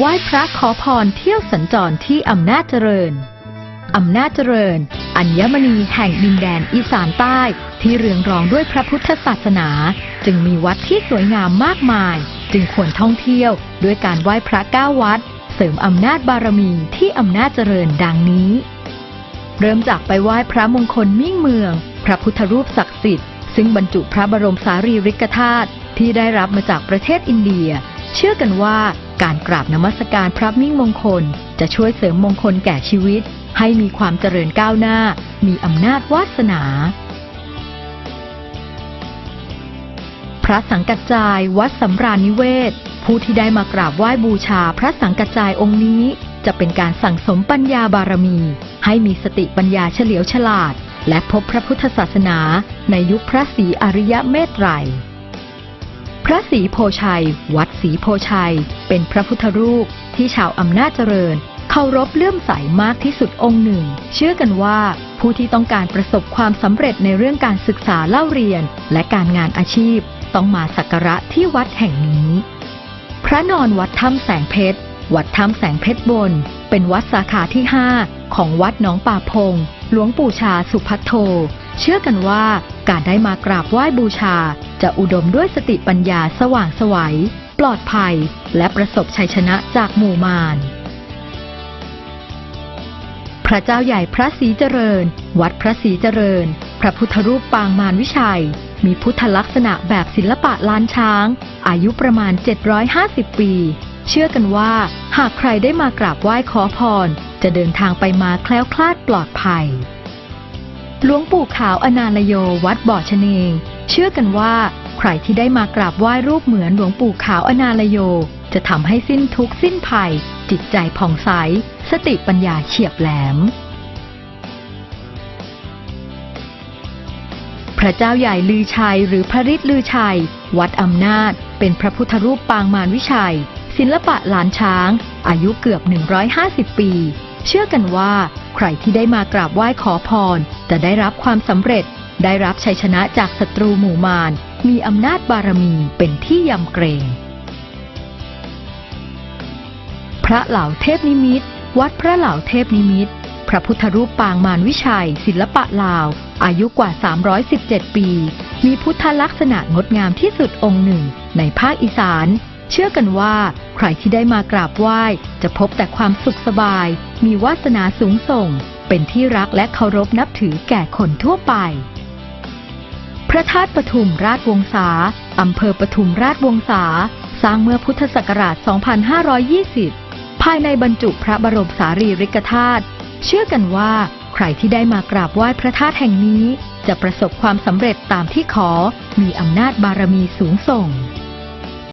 ไหว้พระขอพรเที่ยวสัญจรที่อำนาจเจริญ อำนาจเจริญ อัญมณีแห่งดินแดนอีสานใต้ ที่เรืองรองด้วยพระพุทธศาสนา จึงมีวัดที่สวยงามมากมาย จึงควรท่องเที่ยวด้วยการไหว้พระเก้าวัด เสริมอำนาจบารมีที่อำนาจเจริญดังนี้ เริ่มจากไปไหว้พระมงคลมิ่งเมือง พระพุทธรูปศักดิ์สิทธิ์ ซึ่งบรรจุพระบรมสารีริกธาตุที่ได้รับมาจากประเทศอินเดีย เชื่อกันว่า การกราบนมัสการพระมิ่งมงคล จะช่วยเสริมมงคลแก่ชีวิต ให้มีความเจริญก้าวหน้า มีอำนาจวาสนา พระสังกัจจายวัดสำราญนิเวศ ผู้ที่ได้มากราบไหว้บูชาพระสังกัจจายองค์นี้ จะเป็นการสั่งสมปัญญาบารมี ให้มีสติปัญญาเฉลียวฉลาด และพบพระพุทธศาสนา ในยุคพระศรีอริยะเมตไตร พระศรีโพชัย วัดศรีโพชัย เป็นพระพุทธรูปที่ชาวอำนาจเจริญเคารพเลื่อมใสมากที่สุดองค์หนึ่ง เชื่อกันว่าผู้ที่ต้องการประสบความสำเร็จในเรื่องการศึกษาเล่าเรียน และการงานอาชีพ ต้องมาสักการะที่วัดแห่งนี้ พระนอนวัดถ้ำแสงเพชร วัดถ้ำแสงเพชรบน เป็นวัดสาขาที่ 5 ของวัดหนองป่าพง หลวงปู่ชาสุพัทโท เชื่อกันว่าการได้มากราบไหว้บูชา จะอุดมด้วยสติปัญญาสว่างไสวัย ปลอดภัย และประสบชัยชนะจากหมู่มาร พระเจ้าใหญ่พระศรีเจริญ วัดพระศรีเจริญ พระพุทธรูปปางมารวิชัย มีพุทธลักษณะแบบศิลปะล้านช้าง อายุประมาณ 750 ปี เชื่อกันว่า หากใครได้มากราบไหว้ขอพร จะเดินทางไปมาแคล้วคลาดปลอดภัย หลวงปู่ขาวอนาลโยวัดบ่อชะเนง เชื่อกันว่า ใครที่ได้มากราบไหว้รูปเหมือนหลวงปู่ขาวอนาลโย จะทำให้สิ้นทุกข์สิ้นภัย จิตใจผ่องใส สติปัญญาเฉียบแหลม พระเจ้าใหญ่ลือชัยหรือพระฤทธิ์ลือชัย วัดอำนาจ เป็นพระพุทธรูปปางมารวิชัย ศิลปะหลานช้าง อายุเกือบ 150 ปี เชื่อกันว่า ใครที่ได้มากราบไหว้ขอพร จะได้รับความสำเร็จ ได้รับชัยชนะจากศัตรูหมู่มาร มีอำนาจบารมีเป็นที่ยำเกรง พระเหล่าเทพนิมิต วัดพระเหล่าเทพนิมิต พระพุทธรูปปางมารวิชัย ศิลปะลาว อายุกว่า 317 ปี มีพุทธลักษณะงดงามที่สุดองค์หนึ่ง ในภาคอีสาน เชื่อกันว่า ใครที่ได้มากราบไหว้ จะพบแต่ความสุขสบาย มีวาสนาสูงส่ง เป็นที่รักและเคารพนับถือแก่คนทั่วไป พระธาตุปทุมราชวงศาอำเภอปทุมราชวงศา สร้างเมื่อพุทธศักราช 2520 ภายในบรรจุพระบรมสารีริกธาตุเชื่อกันว่า ใครที่ได้มากราบไหว้พระธาตุแห่งนี้ จะประสบความสำเร็จตามที่ขอ มีอำนาจบารมีสูงส่ง